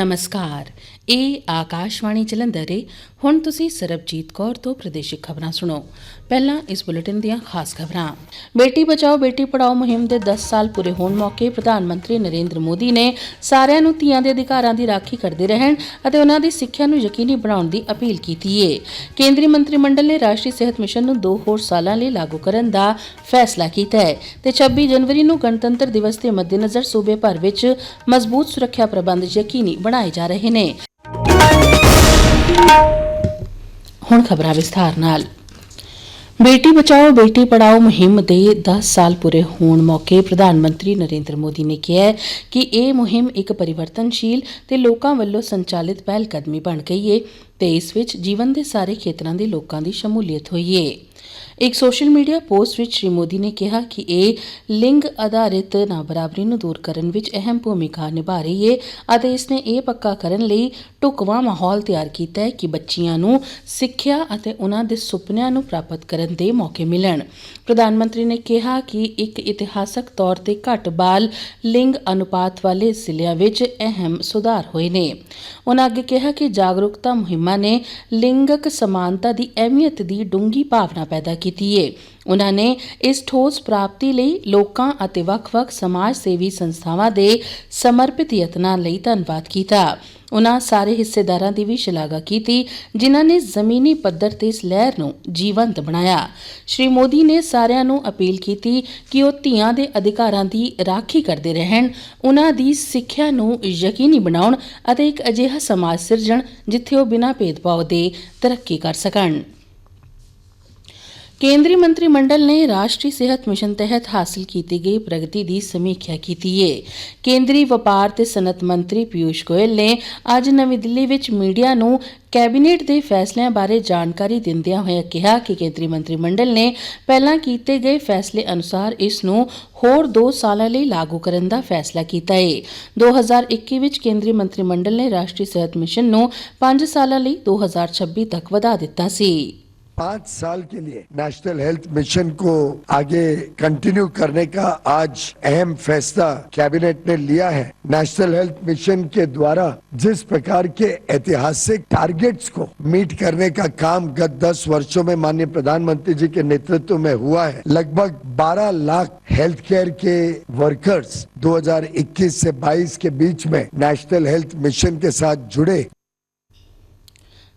ਨਮਸਕਾਰ। ਇਹ ਆਕਾਸ਼ਵਾਣੀ ਜਲੰਧਰ ਹੈ ਹੁਣ ਤੁਸੀਂ ਸਰਬਜੀਤ ਕੌਰ ਤੋਂ ਪ੍ਰਦੇਸ਼ਿਕ ਖਬਰਾਂ ਸੁਣੋ। ਪਹਿਲਾਂ ਇਸ ਬੁਲੇਟਿਨ ਦੀਆਂ ਖਾਸ ਖਬਰਾਂ। ਬੇਟੀ ਬਚਾਓ, ਬੇਟੀ ਪੜਾਓ ਮੁਹਿੰਮ ਦੇ 10 ਸਾਲ ਪੂਰੇ ਹੋਣ ਮੌਕੇ ਪ੍ਰਧਾਨ ਮੰਤਰੀ ਨਰਿੰਦਰ ਮੋਦੀ ਨੇ ਸਾਰਿਆਂ ਨੂੰ ਧੀਆਂ ਦੇ ਅਧਿਕਾਰਾਂ ਦੀ ਰਾਖੀ ਕਰਦੇ ਰਹਿਣ ਅਤੇ ਉਹਨਾਂ ਦੀ ਸਿੱਖਿਆ ਨੂੰ ਯਕੀਨੀ ਬਣਾਉਣ ਦੀ ਅਪੀਲ ਕੀਤੀ ਹੈ ਕੇਂਦਰੀ ਮੰਤਰੀ ਮੰਡਲ ਨੇ ਰਾਸ਼ਟਰੀ ਸਿਹਤ ਮਿਸ਼ਨ ਨੂੰ 2 ਹੋਰ ਸਾਲਾਂ ਲਈ ਲਾਗੂ ਕਰਨ ਦਾ ਫੈਸਲਾ ਕੀਤਾ ਹੈ ਤੇ 26 ਜਨਵਰੀ ਨੂੰ ਗਣਤੰਤਰ ਦਿਵਸ ਦੇ ਮੱਦੇਨਜ਼ਰ ਸੂਬੇ ਭਰ ਵਿੱਚ ਮਜ਼ਬੂਤ ਸੁਰੱਖਿਆ ਪ੍ਰਬੰਧ ਯਕੀਨੀ ਬਣਾਏ ਜਾ ਰਹੇ ਨੇ। ਹੁਣ ਖਬਰਾਂ ਵਿਸਥਾਰ ਨਾਲ। ਬੇਟੀ ਬਚਾਓ, ਬੇਟੀ ਪੜਾਓ ਮੁਹਿੰਮ ਦੇ 10 ਸਾਲ ਪੂਰੇ ਹੋਣ ਮੌਕੇ ਪ੍ਰਧਾਨ ਮੰਤਰੀ ਨਰਿੰਦਰ ਮੋਦੀ ਨੇ ਕਿਹਾ ਕਿ ਇਹ ਮੁਹਿੰਮ ਇੱਕ ਪਰਿਵਰਤਨਸ਼ੀਲ ਤੇ ਲੋਕਾਂ ਵੱਲੋਂ ਸੰਚਾਲਿਤ ਪਹਿਲ ਕਦਮੀ ਬਣ ਗਈ ਏ ਤੇ ਇਸ ਵਿੱਚ ਜੀਵਨ ਦੇ ਸਾਰੇ ਖੇਤਰਾਂ ਦੇ ਲੋਕਾਂ ਦੀ ਸ਼ਮੂਲੀਅਤ ਹੋਈ ਏ। ਇੱਕ ਸੋਸ਼ਲ ਮੀਡੀਆ ਪੋਸਟ ਵਿੱਚ ਸ਼੍ਰੀ ਮੋਦੀ ਨੇ ਕਿਹਾ ਕਿ ਇਹ ਲਿੰਗ ਆਧਾਰਿਤ ਨਾਬਰਾਬਰੀ ਨੂੰ ਦੂਰ ਕਰਨ ਵਿੱਚ ਅਹਿਮ ਭੂਮਿਕਾ ਨਿਭਾ ਰਹੀ ਹੈ ਅਤੇ ਇਸ ਨੇ ਇਹ ਪੱਕਾ ਕਰਨ ਲਈ ਢੁਕਵਾਂ ਮਾਹੌਲ ਤਿਆਰ ਕੀਤਾ ਹੈ ਕਿ ਬੱਚੀਆਂ ਨੂੰ ਸਿੱਖਿਆ ਅਤੇ ਉਹਨਾਂ ਦੇ ਸੁਪਨਿਆਂ ਨੂੰ ਪ੍ਰਾਪਤ ਕਰਨ ਦੇ ਮੌਕੇ ਮਿਲਣ ਪ੍ਰਧਾਨ ਮੰਤਰੀ ਨੇ ਕਿਹਾ ਕਿ ਇੱਕ ਇਤਿਹਾਸਕ ਤੌਰ ਤੇ ਘੱਟ ਬਾਲ ਲਿੰਗ ਅਨੁਪਾਤ ਵਾਲੇ ਜ਼ਿਲ੍ਹਿਆਂ ਵਿੱਚ ਅਹਿਮ ਸੁਧਾਰ ਹੋਏ ਨੇ ਉਹਨਾਂ ਅੱਗੇ ਕਿਹਾ ਕਿ ਜਾਗਰੂਕਤਾ ਮੁਹਿੰਮਾਂ ਨੇ ਲਿੰਗਕ ਸਮਾਨਤਾ ਦੀ ਅਹਿਮੀਅਤ ਦੀ ਡੂੰਗੀ ਭਾਵਨਾ ਪੈਦਾ ਕੀਤੀ ਹੈ ਉਹਨਾਂ ਨੇ ਇਸ ਠੋਸ ਪ੍ਰਾਪਤੀ ਲਈ ਲੋਕਾਂ ਅਤੇ ਵੱਖ-ਵੱਖ ਸਮਾਜ ਸੇਵੀ ਸੰਸਥਾਵਾਂ ਦੇ ਸਮਰਪਿਤ ਯਤਨਾਂ ਲਈ ਧੰਨਵਾਦ ਕੀਤਾ। ਉਹਨਾਂ ਸਾਰੇ ਹਿੱਸੇਦਾਰਾਂ ਦੀ ਵੀ ਸ਼ਲਾਘਾ ਕੀਤੀ, ਜਿਨ੍ਹਾਂ ਨੇ ਜ਼ਮੀਨੀ ਪੱਧਰ ਤੇ ਇਸ ਲਹਿਰ ਨੂੰ ਜੀਵੰਤ ਬਣਾਇਆ। ਸ਼੍ਰੀ ਮੋਦੀ ਨੇ ਸਾਰਿਆਂ ਨੂੰ ਅਪੀਲ ਕੀਤੀ ਕਿ ਉਹ ਧੀਆਂ ਦੇ ਅਧਿਕਾਰਾਂ ਦੀ ਰਾਖੀ ਕਰਦੇ ਰਹਿਣ ਉਹਨਾਂ ਦੀ ਸਿੱਖਿਆ ਨੂੰ ਯਕੀਨੀ ਬਣਾਉਣ ਅਤੇ ਇੱਕ ਅਜਿਹਾ ਸਮਾਜ ਸਿਰਜਣ ਜਿੱਥੇ ਉਹ ਬਿਨਾਂ ਭੇਦਭਾਵ ਦੇ ਤਰੱਕੀ ਕਰ ਸਕਣ। ਕੇਂਦਰੀ ਮੰਤਰੀ ਮੰਡਲ ਨੇ ਰਾਸ਼ਟਰੀ ਸਿਹਤ ਮਿਸ਼ਨ ਤਹਿਤ ਹਾਸਲ ਕੀਤੀ ਗਈ ਪ੍ਰਗਤੀ ਦੀ ਸਮੀਖਿਆ ਕੀਤੀ ਹੈ ਕੇਂਦਰੀ ਵਪਾਰ ਤੇ ਸਨਅਤ ਮੰਤਰੀ ਪਿਊਸ਼ ਗੋਇਲ ਨੇ ਅੱਜ ਨਵੀਂ ਦਿੱਲੀ ਵਿੱਚ ਮੀਡੀਆ ਨੂੰ ਕੈਬਨਿਟ ਦੇ ਫੈਸਲਿਆਂ ਬਾਰੇ ਜਾਣਕਾਰੀ ਦਿੰਦਿਆਂ ਹੋਇਆ ਕਿਹਾ ਕਿ ਕੇਂਦਰੀ ਮੰਤਰੀ ਮੰਡਲ ਨੇ ਪਹਿਲਾਂ ਕੀਤੇ ਗਏ ਫੈਸਲੇ ਅਨੁਸਾਰ ਇਸ ਨੂੰ ਹੋਰ 2 ਸਾਲਾਂ ਲਈ ਲਾਗੂ ਕਰਨ ਦਾ ਫੈਸਲਾ ਕੀਤਾ ਹੈ 2021 ਵਿੱਚ ਕੇਂਦਰੀ ਮੰਤਰੀ ਮੰਡਲ ਨੇ ਰਾਸ਼ਟਰੀ ਸਿਹਤ ਮਿਸ਼ਨ ਨੂੰ 5 ਸਾਲਾਂ ਲਈ 2026 ਤੱਕ ਵਧਾ ਦਿੱਤਾ ਸੀ। पाँच साल के लिए नेशनल हेल्थ मिशन को आगे कंटिन्यू करने का आज अहम फैसला कैबिनेट ने लिया है। नेशनल हेल्थ मिशन के द्वारा जिस प्रकार के ऐतिहासिक टारगेट्स को मीट करने का काम गत दस वर्षों में माननीय प्रधानमंत्री जी के नेतृत्व में हुआ है, लगभग 12 लाख हेल्थ केयर के वर्कर्स 2021 से 22 के बीच में नेशनल हेल्थ मिशन के साथ जुड़े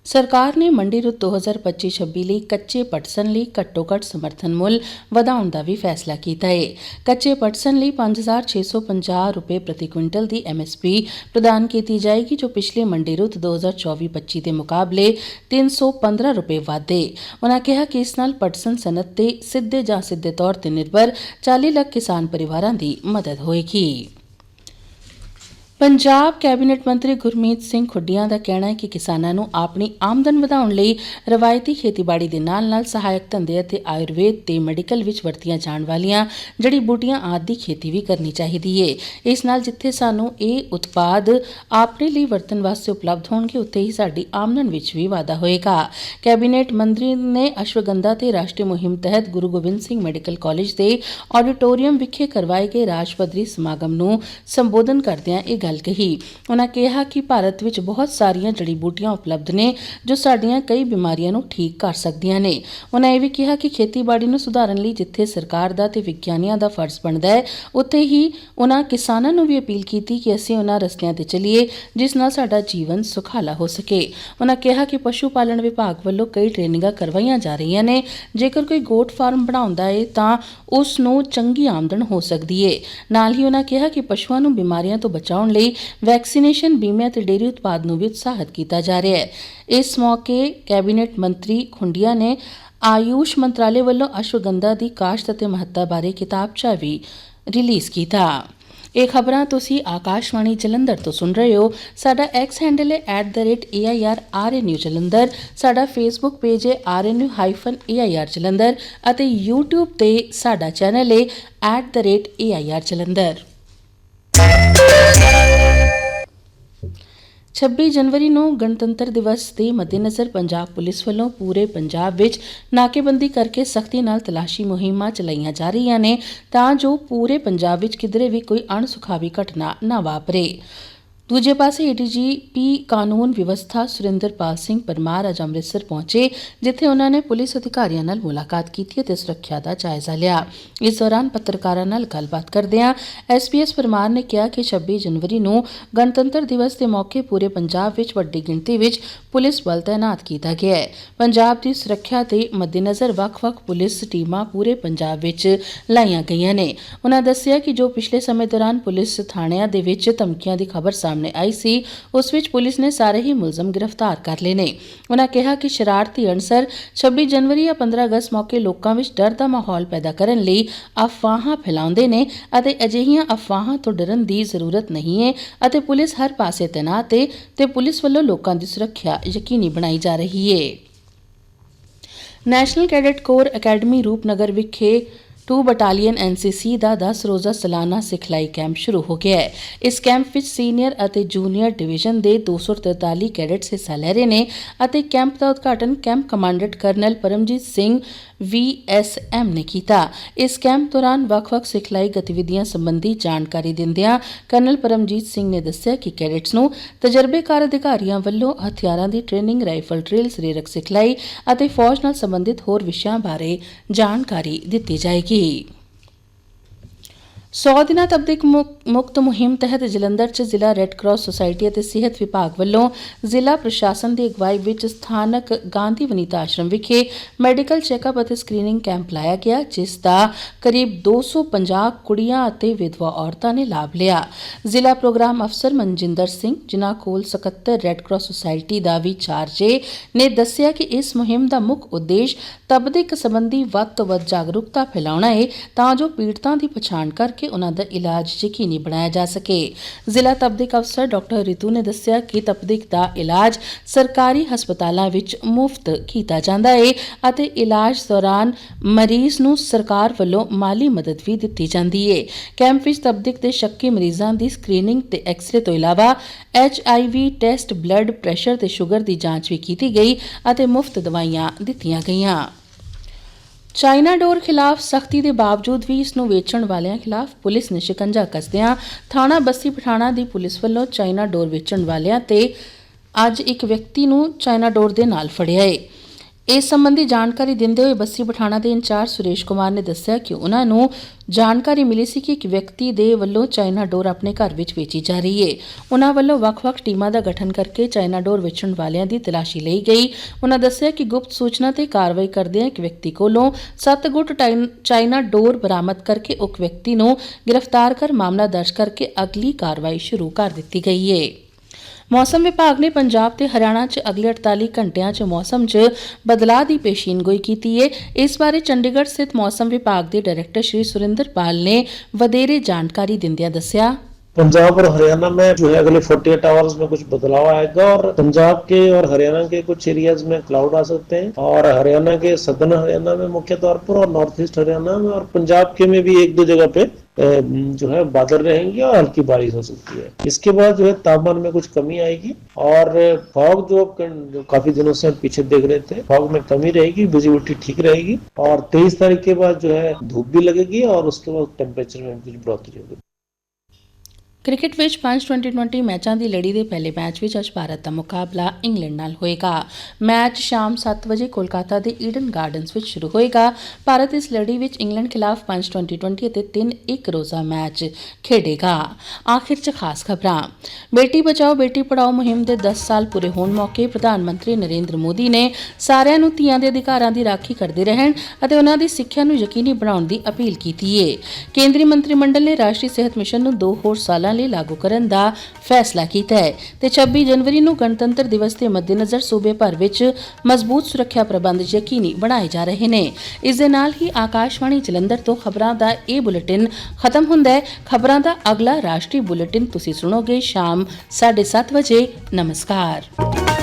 ਸਰਕਾਰ ਨੇ ਮੰਡੀ ਰੁੱਤ 2025-26 ਲਈ ਕੱਚੇ ਪਟਸਨ ਲਈ ਘੱਟੋ-ਘੱਟ ਸਮਰਥਨ ਮੁੱਲ ਵਧਾਉਣ ਦਾ ਵੀ ਫੈਸਲਾ ਕੀਤਾ ਹੈ ਕੱਚੇ ਪਟਸਨ ਲਈ 5650 ਰੁਪਏ ਪ੍ਰਤੀ ਕੁਇੰਟਲ ਦੀ ਐਮਐਸਪੀ ਪ੍ਰਦਾਨ ਕੀਤੀ ਜਾਏਗੀ, ਜੋ ਪਿਛਲੇ ਮੰਡੀ ਰੁੱਤ 2024-25 ਦੇ ਮੁਕਾਬਲੇ 315 ਰੁਪਏ ਵਾਧੇ। ਉਹਨਾਂ ਕਿਹਾ ਕਿ ਇਸ ਨਾਲ ਪਟਸਨ ਸਨਅਤ ਤੇ ਸਿੱਧੇ ਜਾਂ ਸਿੱਧੇ ਤੌਰ ਤੇ ਨਿਰਭਰ 40 ਲੱਖ ਕਿਸਾਨ ਪਰਿਵਾਰਾਂ ਦੀ ਮਦਦ ਹੋਏਗੀ। ਪੰਜਾਬ ਕੈਬਨਿਟ ਮੰਤਰੀ ਗੁਰਮੀਤ ਸਿੰਘ ਖੁੱਡੀਆਂ ਦਾ ਕਹਿਣਾ ਹੈ ਕਿ ਕਿਸਾਨਾਂ ਨੂੰ ਆਪਣੀ ਆਮਦਨ ਵਧਾਉਣ ਲਈ ਰਵਾਇਤੀ ਖੇਤੀਬਾੜੀ ਦੇ ਨਾਲ-ਨਾਲ ਸਹਾਇਕ ਧੰਦੇ ਅਤੇ ਆਯੁਰਵੇਦ ਤੇ ਮੈਡੀਕਲ ਵਿੱਚ ਵਰਤੀਆਂ ਜਾਣ ਵਾਲੀਆਂ ਜੜੀ ਬੂਟੀਆਂ ਆਦਿ ਦੀ ਖੇਤੀ ਵੀ ਕਰਨੀ ਚਾਹੀਦੀ ਹੈ ਇਸ ਨਾਲ ਜਿੱਥੇ ਸਾਨੂੰ ਇਹ ਉਤਪਾਦ ਆਪਣੇ ਲਈ ਵਰਤਣ ਵਾਸਤੇ ਉਪਲਬਧ ਹੋਣਗੇ, ਉੱਥੇ ਹੀ ਸਾਡੀ ਆਮਦਨ ਵਿੱਚ ਵੀ ਵਾਧਾ ਹੋਏਗਾ। ਕੈਬਨਿਟ ਮੰਤਰੀ ਨੇ ਅਸ਼ਵਗੰਧਾ ਤੇ ਰਾਸ਼ਟਰੀ ਮੁਹਿੰਮ ਤਹਿਤ ਗੁਰੂ ਗੋਬਿੰਦ ਸਿੰਘ ਮੈਡੀਕਲ ਕਾਲਜ ਦੇ ਆਡੀਟੋਰੀਅਮ ਵਿਖੇ ਕਰਵਾਏ ਗਏ ਰਾਜ ਪੱਧਰੀ ਸਮਾਗਮ ਨੂੰ ਸੰਬੋਧਨ ਕਰਦਿਆਂ ਇਹ ਗੱਲ ਕਹੀ। ਉਹਨਾਂ ਕਿਹਾ ਕਿ ਭਾਰਤ ਵਿੱਚ ਬਹੁਤ ਸਾਰੀਆਂ ਜੜੀ ਬੂਟੀਆਂ ਉਪਲਬਧ ਨੇ, ਜੋ ਸਾਡੀਆਂ ਕਈ ਬਿਮਾਰੀਆਂ ਨੂੰ ਠੀਕ ਕਰ ਸਕਦੀਆਂ ਨੇ। ਉਹਨਾਂ ਇਹ ਵੀ ਕਿਹਾ ਕਿ ਖੇਤੀਬਾੜੀ ਨੂੰ ਸੁਧਾਰਨ ਲਈ ਜਿੱਥੇ ਸਰਕਾਰ ਦਾ ਤੇ ਵਿਗਿਆਨੀਆਂ ਦਾ ਫਰਜ਼ ਬਣਦਾ ਹੈ, ਉੱਥੇ ਹੀ ਉਹਨਾਂ ਕਿਸਾਨਾਂ ਨੂੰ ਵੀ ਅਪੀਲ ਕੀਤੀ ਕਿ ਅਸੀਂ ਉਹਨਾਂ ਰਸਤਿਆਂ ਤੇ ਚੱਲੀਏ, ਜਿਸ ਨਾਲ ਸਾਡਾ ਜੀਵਨ ਸੁਖਾਲਾ ਹੋ ਸਕੇ। ਉਹਨਾਂ ਕਿਹਾ ਕਿ ਪਸ਼ੂ ਪਾਲਣ ਵਿਭਾਗ ਵੱਲੋਂ ਕਈ ਟ੍ਰੇਨਿੰਗਾਂ ਕਰਵਾਈਆਂ ਜਾ ਰਹੀਆਂ ਨੇ। ਜੇਕਰ ਕੋਈ ਗੋਟ ਫਾਰਮ ਬਣਾਉਂਦਾ ਹੈ ਤਾਂ ਉਸ ਨੂੰ ਚੰਗੀ ਆਮਦਨ ਹੋ ਸਕਦੀ ਹੈ ਨਾਲ ਹੀ ਉਹਨਾਂ ਕਿਹਾ ਕਿ ਪਸ਼ੂਆਂ ਨੂੰ ਬਿਮਾਰੀਆਂ ਤੋਂ ਬਚਾਉਣ ਲਈ ਵੈਕਸੀਨੇਸ਼ਨ ਬੀਮੇ ਅਤੇ ਡੇਅਰੀ ਉਤਪਾਦ ਨੂੰ ਵੀ ਉਤਸ਼ਾਹਿਤ ਕੀਤਾ ਜਾ ਰਿਹਾ ਹੈ। ਇਸ ਮੌਕੇ ਕੈਬਨਿਟ ਮੰਤਰੀ ਖੁੰਡੀਆਂ ਨੇ ਆਯੂਸ਼ ਮੰਤਰਾਲੇ ਵੱਲੋਂ ਅਸ਼ਵਗੰਧਾ ਦੀ ਕਾਸ਼ਤ ਅਤੇ ਮਹੱਤਤਾ ਬਾਰੇ ਕਿਤਾਬਚਾ ਵੀ ਰਿਲੀਜ਼ ਕੀਤਾ। ਇਹ ਖਬਰਾਂ ਤੁਸੀਂ ਆਕਾਸ਼ਵਾਣੀ ਜਲੰਧਰ ਤੋਂ ਸੁਣ ਰਹੇ ਹੋ। ਸਾਡਾ ਐਕਸ ਹੈਂਡਲ ਹੈ @airrnu ਜਲੰਧਰ। ਸਾਡਾ ਫੇਸਬੁੱਕ ਪੇਜ ਹੈ rnu-air ਜਲੰਧਰ ਅਤੇ YouTube ਤੇ ਸਾਡਾ ਚੈਨਲ ਹੈ @air ਜਲੰਧਰ। 26 ਜਨਵਰੀ ਨੂੰ ਗਣਤੰਤਰ ਦਿਵਸ ਦੇ ਮੱਦੇਨਜ਼ਰ ਪੰਜਾਬ ਪੁਲਿਸ ਵੱਲੋਂ ਪੂਰੇ ਪੰਜਾਬ ਵਿੱਚ ਨਾਕੇਬੰਦੀ ਕਰਕੇ ਸਖਤੀ ਨਾਲ ਤਲਾਸ਼ੀ ਮੁਹਿੰਮਾਂ ਚਲਾਈਆਂ ਜਾ ਰਹੀਆਂ ਨੇ ਤਾਂ ਜੋ ਪੂਰੇ ਪੰਜਾਬ ਵਿੱਚ ਕਿਧਰੇ ਵੀ ਕੋਈ ਅਣਸੁਖਾਵੀ ਘਟਨਾ ਨਾ ਵਾਪਰੇ। ਦੂਜੇ ਪਾਸੇ ਏਡੀਜੀ ਪੀ ਕਾਨੂੰਨ ਵਿਵਸਥਾ ਸੁਰਿੰਦਰਪਾਲ ਸਿੰਘ ਪਰਮਾਰ ਅੱਜ ਅੰਮ੍ਰਿਤਸਰ ਪਹੁੰਚੇ, ਜਿੱਥੇ ਉਹਨਾਂ ਨੇ ਪੁਲਿਸ ਅਧਿਕਾਰੀਆਂ ਨਾਲ ਮੁਲਾਕਾਤ ਕੀਤੀ ਅਤੇ ਸੁਰੱਖਿਆ ਦਾ ਜਾਇਜ਼ਾ ਲਿਆ। ਇਸ ਦੌਰਾਨ ਪੱਤਰਕਾਰਾਂ ਨਾਲ ਗੱਲਬਾਤ ਕਰਦਿਆਂ ਐਸਪੀਐਸ ਪਰਮਾਰ ਨੇ ਕਿਹਾ ਕਿ 26 ਜਨਵਰੀ ਨੂੰ ਗਣਤੰਤਰ ਦਿਵਸ ਦੇ ਮੌਕੇ ਪੂਰੇ ਪੰਜਾਬ ਵਿੱਚ ਵੱਡੀ ਗਿਣਤੀ ਵਿੱਚ ਪੁਲਿਸ ਬਲ ਤਾਇਨਾਤ ਕੀਤਾ ਗਿਆ ਹੈ। ਪੰਜਾਬ ਦੀ ਸੁਰੱਖਿਆ ਦੇ ਮੱਦੇਨਜ਼ਰ ਵੱਖ-ਵੱਖ ਪੁਲਿਸ ਟੀਮਾਂ ਪੂਰੇ ਪੰਜਾਬ ਵਿੱਚ ਲਾਈਆਂ ਗਈਆਂ ਨੇ। ਉਹਨਾਂ ਦੱਸਿਆ ਕਿ ਜੋ ਪਿਛਲੇ ਸਮੇਂ ਦੌਰਾਨ ਪੁਲਿਸ ਥਾਣਿਆਂ ਦੇ ਵਿੱਚ ਧਮਕੀਆਂ ਦੀ ਖਬਰ ਸਾਹਮਣੇ ਆਈ ਸੀ, ਉਸ ਵਿੱਚ ਪੁਲਿਸ ਨੇ ਸਾਰੇ ਹੀ ਮੁਲਜ਼ਮ ਗ੍ਰਿਫਤਾਰ ਕਰ ਲਏ ਨੇ। ਉਹਨਾਂ ਕਿਹਾ ਕਿ ਸ਼ਰਾਰਤੀ ਅਨਸਰ 26 ਜਨਵਰੀ ਜਾਂ 15 ਅਗਸਤ ਮੌਕੇ ਲੋਕਾਂ ਵਿੱਚ ਡਰ ਦਾ ਮਾਹੌਲ ਪੈਦਾ ਕਰਨ ਲਈ ਅਫਵਾਹਾਂ ਫੈਲਾਉਂਦੇ ਨੇ ਅਤੇ ਅਜਿਹੀਆਂ ਅਫਵਾਹਾਂ ਤੋਂ ਡਰਨ ਦੀ ਜ਼ਰੂਰਤ ਨਹੀਂ ਹੈ ਅਤੇ ਪੁਲਿਸ ਹਰ ਪਾਸੇ ਤੈਨਾਤ ਹੈ ਤੇ ਪੁਲਿਸ ਵੱਲੋਂ ਲੋਕਾਂ ਦੀ ਸੁਰੱਖਿਆ ਯਕੀਨੀ ਬਣਾਈ ਜਾ ਰਹੀ ਹੈ National Cadet Corps Academy Rupnagar ਵਿਖੇ 2 ਬਟਾਲੀਅਨ ਐਨਸੀਸੀ ਦਾ 10 ਰੋਜ਼ਾ ਸਾਲਾਨਾ ਸਿਖਲਾਈ ਕੈਂਪ ਸ਼ੁਰੂ ਹੋ ਗਿਆ ਹੈ। ਇਸ ਕੈਂਪ ਵਿੱਚ ਸੀਨੀਅਰ ਅਤੇ ਜੂਨੀਅਰ ਡਿਵੀਜ਼ਨ ਦੇ 243 ਕੈਡਟਸ ਹਿੱਸਾ ਲੈ ਰਹੇ ਨੇ ਅਤੇ ਕੈਂਪ ਦਾ ਉਦਘਾਟਨ camp commandant colonel Paramjit Singh VSM ਨੇ ਕੀਤਾ। ਇਸ ਕੈਂਪ ਦੌਰਾਨ ਵੱਖ-ਵੱਖ ਸਿਖਲਾਈ ਗਤੀਵਿਧੀਆਂ ਸੰਬੰਧੀ ਜਾਣਕਾਰੀ ਦਿੰਦਿਆਂ ਕਰਨਲ ਪਰਮਜੀਤ ਸਿੰਘ ਨੇ ਦੱਸਿਆ ਕਿ ਕੈਡਟਸ ਨੂੰ ਤਜਰਬੇਕਾਰ ਅਧਿਕਾਰੀਆਂ ਵੱਲੋਂ ਹਥਿਆਰਾਂ ਦੀ ਟ੍ਰੇਨਿੰਗ ਰਾਈਫਲ ਡਰਿਲ ਸਰੀਰਕ ਸਿਖਲਾਈ ਅਤੇ ਫੌਜ ਨਾਲ ਸੰਬੰਧਿਤ ਹੋਰ ਵਿਸ਼ਿਆਂ ਬਾਰੇ ਜਾਣਕਾਰੀ ਦਿੱਤੀ ਜਾਏਗੀ। 100 ਦਿਨਾਂ ਤਬਦੀਕ ਮੁਕ- ਮੁਕਤ ਮੁਹਿੰਮ ਤਹਿਤ ਜਲੰਧਰ 'ਚ ਜ਼ਿਲ੍ਹਾ ਰੈੱਡ ਕਰਾਸ ਸੁਸਾਇਟੀ ਅਤੇ ਸਿਹਤ ਵਿਭਾਗ ਵੱਲੋਂ ਜ਼ਿਲ੍ਹਾ ਪ੍ਰਸ਼ਾਸਨ ਦੀ ਅਗਵਾਈ ਵਿੱਚ ਸਥਾਨਕ ਗਾਂਧੀ ਵਨੀਤਾ ਆਸ਼ਰਮ ਵਿਖੇ ਮੈਡੀਕਲ ਚੈੱਕਅਪ ਅਤੇ ਸਕਰੀਨਿੰਗ ਕੈਂਪ ਲਾਇਆ ਗਿਆ, ਜਿਸ ਦਾ ਕਰੀਬ 250 ਕੁੜੀਆਂ ਅਤੇ ਵਿਧਵਾ ਔਰਤਾਂ ਨੇ ਲਾਭ ਲਿਆ। ਜ਼ਿਲ੍ਹਾ ਪ੍ਰੋਗਰਾਮ ਅਫਸਰ ਮਨਜਿੰਦਰ ਸਿੰਘ, ਜਿਨ੍ਹਾਂ ਕੋਲ ਸਕੱਤਰ ਰੈੱਡ ਕਰਾਸ ਸੁਸਾਇਟੀ ਦਾ ਵੀ ਚਾਰਜ ਨੇ ਦੱਸਿਆ ਕਿ ਇਸ ਮੁਹਿੰਮ ਦਾ ਮੁੱਖ ਉਦੇਸ਼ ਤਬਦੀਕ ਸੰਬੰਧੀ ਵੱਧ ਤੋਂ ਵੱਧ ਜਾਗਰੂਕਤਾ ਫੈਲਾਉਣਾ ਹੈ ਤਾਂ ਜੋ ਪੀੜਤਾਂ ਦੀ ਪਛਾਣ ਕਰਕੇ ਉਹਨਾਂ ਦਾ ਇਲਾਜ ਯਕੀਨੀ ਬਣਾਇਆ ਜਾ ਸਕੇ। ਜ਼ਿਲ੍ਹਾ ਤਬਦੀਕ ਅਫਸਰ ਡਾਕਟਰ ਰਿਤੂ ਨੇ ਦੱਸਿਆ ਕਿ ਤਬਦੀਕ ਦਾ ਇਲਾਜ ਸਰਕਾਰੀ ਹਸਪਤਾਲਾਂ ਵਿੱਚ ਮੁਫਤ ਕੀਤਾ ਜਾਂਦਾ ਹੈ ਅਤੇ ਇਲਾਜ ਦੌਰਾਨ ਮਰੀਜ਼ ਨੂੰ ਸਰਕਾਰ ਵੱਲੋਂ ਮਾਲੀ ਮਦਦ ਵੀ ਦਿੱਤੀ ਜਾਂਦੀ ਹੈ ਕੈਂਪ ਵਿੱਚ ਤਬਦੀਕ ਦੇ ਸ਼ੱਕੀ ਮਰੀਜ਼ਾਂ ਦੀ ਸਕਰੀਨਿੰਗ ਤੇ ਐਕਸ-ਰੇ ਤੋਂ ਇਲਾਵਾ ਐਚ.ਆਈ.ਵੀ ਟੈਸਟ, ਬਲੱਡ ਪ੍ਰੈਸ਼ਰ ਤੇ ਸ਼ੂਗਰ ਦੀ ਜਾਂਚ ਵੀ ਕੀਤੀ ਗਈ ਅਤੇ ਮੁਫਤ ਦਵਾਈਆਂ ਦਿੱਤੀਆਂ ਗਈਆਂ। ਚਾਈਨਾ ਡੋਰ ਖਿਲਾਫ ਸਖਤੀ ਦੇ ਬਾਵਜੂਦ ਵੀ ਇਸ ਨੂੰ ਵੇਚਣ ਵਾਲਿਆਂ ਖਿਲਾਫ ਪੁਲਿਸ ਨੇ ਸ਼ਿਕੰਜਾ ਕੱਸਦਿਆਂ ਥਾਣਾ ਬੱਸੀ ਪਠਾਣਾ ਦੀ ਪੁਲਿਸ ਵੱਲੋਂ ਚਾਈਨਾ ਡੋਰ ਵੇਚਣ ਵਾਲਿਆਂ ਤੇ ਅੱਜ ਇੱਕ ਵਿਅਕਤੀ ਨੂੰ ਚਾਈਨਾ ਡੋਰ ਦੇ ਨਾਲ ਫੜਿਆ ਹੈ ਇਸ ਸੰਬੰਧੀ ਜਾਣਕਾਰੀ ਦਿੰਦੇ ਹੋਏ ਬੱਸੀ ਪਠਾਣਾ ਦੇ ਇੰਚਾਰਜ ਸੁਰੇਸ਼ ਕੁਮਾਰ ਨੇ ਦੱਸਿਆ ਕਿ ਉਹਨਾਂ ਨੂੰ ਜਾਣਕਾਰੀ ਮਿਲੀ ਸੀ ਕਿ ਇੱਕ ਵਿਅਕਤੀ ਦੇ ਵੱਲੋਂ ਚਾਈਨਾ ਡੋਰ ਆਪਣੇ ਘਰ ਵਿੱਚ ਵੇਚੀ ਜਾ ਰਹੀ ਹੈ ਉਹਨਾਂ ਵੱਲੋਂ ਵੱਖ-ਵੱਖ ਟੀਮਾਂ ਦਾ ਗਠਨ ਕਰਕੇ ਚਾਈਨਾ ਡੋਰ ਵੇਚਣ ਵਾਲਿਆਂ ਦੀ ਤਲਾਸ਼ੀ ਲਈ ਗਈ। ਉਹਨਾਂ ਦੱਸਿਆ ਕਿ ਗੁਪਤ ਸੂਚਨਾ ਤੇ ਕਾਰਵਾਈ ਕਰਦਿਆਂ ਇੱਕ ਵਿਅਕਤੀ ਕੋਲੋਂ 7 ਗੁੱਟ ਚਾਈਨਾ ਡੋਰ ਬਰਾਮਦ ਕਰਕੇ ਉਕ ਵਿਅਕਤੀ ਨੂੰ ਗ੍ਰਿਫਤਾਰ ਕਰ ਮਾਮਲਾ ਦਰਜ ਕਰਕੇ ਅਗਲੀ ਕਾਰਵਾਈ ਸ਼ੁਰੂ ਕਰ ਦਿੱਤੀ ਗਈ ਹੈ ਮੌਸਮ ਵਿਭਾਗ ਨੇ ਪੰਜਾਬ ਤੇ ਹਰਿਆਣਾ 'ਚ ਅਗਲੇ 48 ਘੰਟਿਆਂ 'ਚ ਮੌਸਮ 'ਚ ਬਦਲਾਅ ਦੀ ਪੇਸ਼ੀਨਗੋਈ ਕੀਤੀ ਹੈ ਇਸ ਬਾਰੇ ਚੰਡੀਗੜ੍ਹ ਸਥਿਤ ਮੌਸਮ ਵਿਭਾਗ ਦੇ ਡਾਇਰੈਕਟਰ ਸ਼੍ਰੀ ਸੁਰਿੰਦਰਪਾਲ ਨੇ ਵਧੇਰੇ ਜਾਣਕਾਰੀ ਦਿੰਦਿਆਂ ਦੱਸਿਆ पंजाब और हरियाणा में जो है अगले 48 आवर्स में कुछ बदलाव आएगा और पंजाब के और हरियाणा के कुछ एरियाज में क्लाउड आ सकते हैं और हरियाणा के सदर्न हरियाणा में मुख्य तौर पर और नॉर्थ ईस्ट हरियाणा में और पंजाब के में भी एक दो जगह पे अ, जो है, बादल रहेंगे और हल्की बारिश हो सकती है। इसके बाद जो है, तापमान में कुछ कमी आएगी और फॉग जो काफ़ी दिनों से हम पीछे देख रहे थे, फॉग में कमी रहेगी विजिबिलिटी ठीक रहेगी और तेईस तारीख के बाद जो है, धूप भी लगेगी और उसके बाद टेम्परेचर में कुछ बढ़ोतरी होगी। ਕ੍ਰਿਕਟ ਵਿੱਚ ਪੰਜ 2020 ਮੈਚਾਂ ਦੀ ਲੜੀ ਦੇ ਪਹਿਲੇ ਮੈਚ ਵਿੱਚ ਅੱਜ ਭਾਰਤ ਦਾ ਮੁਕਾਬਲਾ ਇੰਗਲੈਂਡ ਨਾਲ ਹੋਏਗਾ। ਮੈਚ ਸ਼ਾਮ 7 ਵਜੇ ਕੋਲਕਾਤਾ ਦੇ ਈਡਨ ਗਾਰਡਨਸ ਵਿੱਚ ਸ਼ੁਰੂ ਹੋਏਗਾ। ਭਾਰਤ ਇਸ ਲੜੀ ਵਿੱਚ ਇੰਗਲੈਂਡ ਖਿਲਾਫ ਪੰਜ 2020 ਅਤੇ ਤਿੰਨ ਇੱਕ ਰੋਜ਼ਾ ਮੈਚ ਖੇਡੇਗਾ। ਆਖਿਰ 'ਚ ਖਾਸ ਖਬਰਾਂ। ਬੇਟੀ ਬਚਾਓ, ਬੇਟੀ ਪੜਾਓ ਮੁਹਿੰਮ ਦੇ 10 ਸਾਲ ਪੂਰੇ ਹੋਣ ਮੌਕੇ ਪ੍ਰਧਾਨ ਮੰਤਰੀ ਨਰਿੰਦਰ ਮੋਦੀ ਨੇ ਸਾਰਿਆਂ ਨੂੰ ਧੀਆਂ ਦੇ ਅਧਿਕਾਰਾਂ ਦੀ ਰਾਖੀ ਕਰਦੇ ਰਹਿਣ ਅਤੇ ਉਹਨਾਂ ਦੀ ਸਿੱਖਿਆ ਨੂੰ ਯਕੀਨੀ ਬਣਾਉਣ ਦੀ ਅਪੀਲ ਕੀਤੀ ਹੈ ਕੇਂਦਰੀ ਮੰਤਰੀ ਮੰਡਲ ਨੇ ਰਾਸ਼ਟਰੀ ਸਿਹਤ ਮਿਸ਼ਨ ਨੂੰ ਦੋ ਹੋਰ ਸਾਲਾਂ ਲਈ ਲਾਗੂ ਕਰਨ ਦਾ ਫੈਸਲਾ ਕੀਤਾ ਹੈ। ਤੇ 26 ਜਨਵਰੀ ਨੂੰ ਗਣਤੰਤਰ ਦਿਵਸ ਦੇ ਮੱਦੇਨਜ਼ਰ ਸੂਬੇ ਭਰ ਵਿੱਚ ਮਜ਼ਬੂਤ ਸੁਰੱਖਿਆ ਪ੍ਰਬੰਧ ਯਕੀਨੀ ਬਣਾਏ ਜਾ ਰਹੇ ਨੇ। ਇਸ ਦੇ ਨਾਲ ਹੀ ਆਕਾਸ਼ਵਾਣੀ ਜਲੰਧਰ ਤੋਂ ਖਬਰਾਂ ਦਾ ਇਹ ਬੁਲੇਟਿਨ ਖਤਮ ਹੁੰਦਾ ਹੈ। ਖਬਰਾਂ ਦਾ ਅਗਲਾ ਰਾਸ਼ਟਰੀ ਬੁਲੇਟਿਨ ਤੁਸੀਂ ਸੁਣੋਗੇ ਸ਼ਾਮ 7:30 ਵਜੇ। ਨਮਸਕਾਰ।